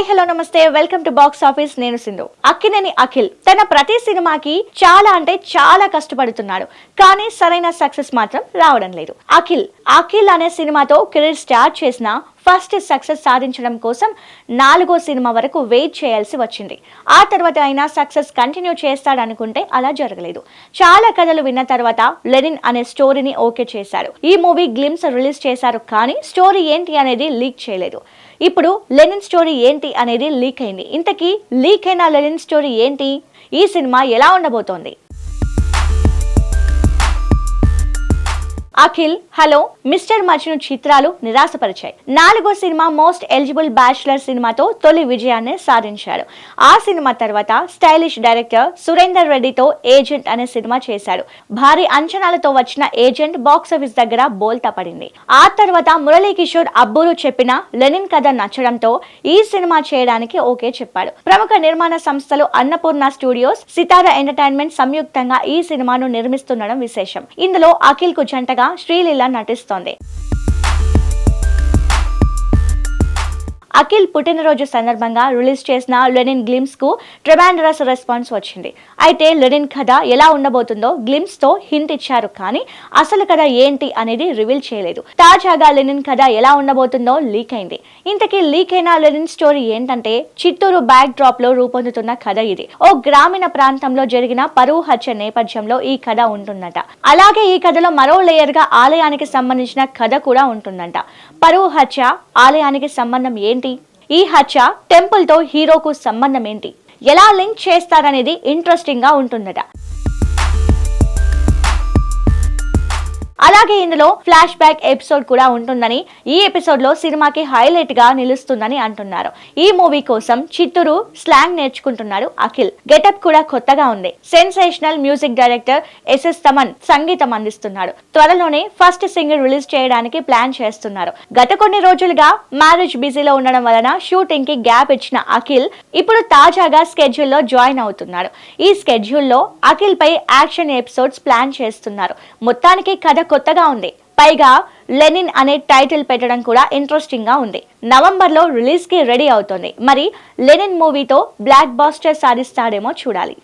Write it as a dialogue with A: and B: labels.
A: Hi hello నమస్తే. Welcome to box office. నేను సింధు. అక్కినేని అఖిల్ తన ప్రతి సినిమాకి చాలా అంటే చాలా కష్టపడుతున్నాడు. కానీ సరైన సక్సెస్ మాత్రం రావడం లేదు. అఖిల్ అఖిల్ అనే సినిమాతో కెరీర్ స్టార్ట్ చేసిన ఫస్ట్ సక్సెస్ సాధించడం కోసం నాలుగో సినిమా వరకు వెయిట్ చేయాల్సి వచ్చింది. ఆ తర్వాత అయినా సక్సెస్ కంటిన్యూ చేస్తాడనుకుంటే అలా జరగలేదు. చాలా కథలు విన్న తర్వాత లెనిన్ అనే స్టోరీని ఓకే చేశారు. ఈ మూవీ గ్లిమ్స్ రిలీజ్ చేశారు కానీ స్టోరీ ఏంటి అనేది లీక్ చేయలేదు. ఇప్పుడు లెనిన్ స్టోరీ ఏంటి అనేది లీక్ అయింది. ఇంతకీ లీక్ అయిన లెనిన్ స్టోరీ ఏంటి? ఈ సినిమా ఎలా ఉండబోతోంది? అఖిల్ హలో మిస్టర్ మజ్ను చిత్రాలు నిరాశపరిచాయి. నాలుగో సినిమా మోస్ట్ ఎలిజిబుల్ బ్యాచులర్ సినిమాతో తొలి విజయాన్ని సాధించాడు ఆ సినిమా తర్వాత స్టైలిష్ డైరెక్టర్ సురేందర్ రెడ్డితో ఏజెంట్ అనే సినిమా చేశాడు భారీ అంచనాలతో వచ్చిన ఏజెంట్ బాక్స్ ఆఫీస్ దగ్గర బోల్తా పడింది. ఆ తర్వాత మురళీ కిషోర్ అబ్బూరు చెప్పిన లెనిన్ కథ నచ్చడంతో ఈ సినిమా చేయడానికి ఓకే చెప్పాడు. ప్రముఖ నిర్మాణ సంస్థలు అన్నపూర్ణ స్టూడియోస్ సితార ఎంటర్టైన్మెంట్ సంయుక్తంగా ఈ సినిమాను నిర్మిస్తుండడం విశేషం. ఇందులో అఖిల్కు జంటగా శ్రీలీల నటిస్తోంది. అఖిల్ పుట్టినరోజు సందర్భంగా రిలీజ్ చేసిన లెనిన్ గ్లిమ్స్కు ట్రెమాండరస్ రెస్పాన్స్ వచ్చింది. అయితే లెనిన్ కథ ఎలా ఉండబోతుందో గ్లిమ్స్తో హింట్ ఇచ్చారు కానీ అసలు కథ ఏంటి అనేది రివీల్ చేయలేదు. తాజాగా లెనిన్ కథ ఎలా ఉండబోతుందో లీక్ అయింది. ఇంతకీ లీక్ అయిన లెనిన్ స్టోరీ ఏంటంటే చిత్తూరు బ్యాక్ డ్రాప్లో రూపొందుతున్న కథ ఇది. ఓ గ్రామీణ ప్రాంతంలో జరిగిన పరువు హత్య నేపథ్యంలో ఈ కథ ఉంటుందట. అలాగే ఈ కథలో మరో లేయర్గా ఆలయానికి సంబంధించిన కథ కూడా ఉంటుందంట. పరువు హత్య ఆలయానికి సంబంధం ఏంటి ఈ హత్య టెంపుల్తో హీరోకు సంబంధం ఏంటి ఎలా లింక్ చేస్తారనేది ఇంట్రెస్టింగ్గా ఉంటుందట. అలాగే ఇందులో ఫ్లాష్ బ్యాక్ ఎపిసోడ్ కూడా ఉంటుందని ఈ ఎపిసోడ్లో సినిమాకి హైలైట్గా నిలుస్తుందని అంటున్నారు. ఈ మూవీ కోసం చిత్తూరు స్లాంగ్ నేర్చుకుంటున్నారు అఖిల్. గెటప్ కూడా కొత్తగా ఉంది. Sensational music director SS Thaman సంగీతం అందిస్తున్నాడు. త్వరలోనే ఫస్ట్ సింగిల్ రిలీజ్ చేయడానికి ప్లాన్ చేస్తున్నారు. గత కొన్ని రోజులుగా మ్యారేజ్ బిజీలో ఉండడం వలన షూటింగ్కి గ్యాప్ ఇచ్చిన అఖిల్ ఇప్పుడు తాజాగా స్కెడ్యూల్లో జాయిన్ అవుతున్నాడు. ఈ స్కెడ్యూల్లో అఖిల్ పై యాక్షన్ ఎపిసోడ్స్ ప్లాన్ చేస్తున్నారు. మొత్తానికి కథ కొత్తగా ఉంది. పైగా లెనిన్ అనే టైటిల్ పెట్టడం కూడా ఇంట్రెస్టింగ్గా ఉంది. నవంబర్లో రిలీజ్కి రెడీ అవుతోంది. మరి లెనిన్ మూవీతో బ్లాక్ బాస్టర్ సాధిస్తాడేమో చూడాలి.